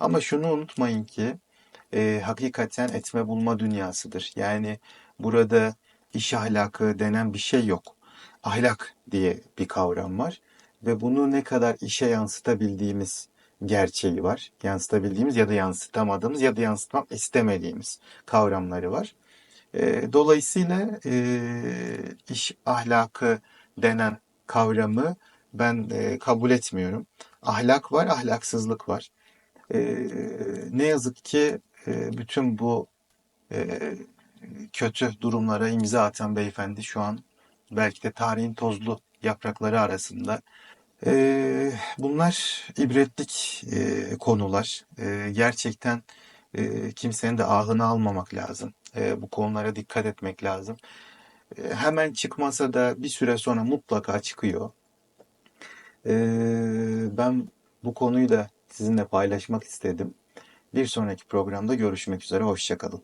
Ama şunu unutmayın ki e, hakikaten etme bulma dünyasıdır. Yani burada iş ahlakı denen bir şey yok. Ahlak diye bir kavram var ve bunu ne kadar işe yansıtabildiğimiz gerçeği var. Yansıtabildiğimiz ya da yansıtamadığımız ya da yansıtmak istemediğimiz kavramları var. E, dolayısıyla e, iş ahlakı denen kavramı ben e, kabul etmiyorum. Ahlak var, ahlaksızlık var. E, ne yazık ki e, bütün bu e, kötü durumlara imza atan beyefendi şu an belki de tarihin tozlu yaprakları arasında. E, bunlar ibretlik e, konular. E, gerçekten e, kimsenin de ahını almamak lazım. E, bu konulara dikkat etmek lazım. E, hemen çıkmasa da bir süre sonra mutlaka çıkıyor. E, ben bu konuyu da sizinle paylaşmak istedim. Bir sonraki programda görüşmek üzere. Hoşçakalın.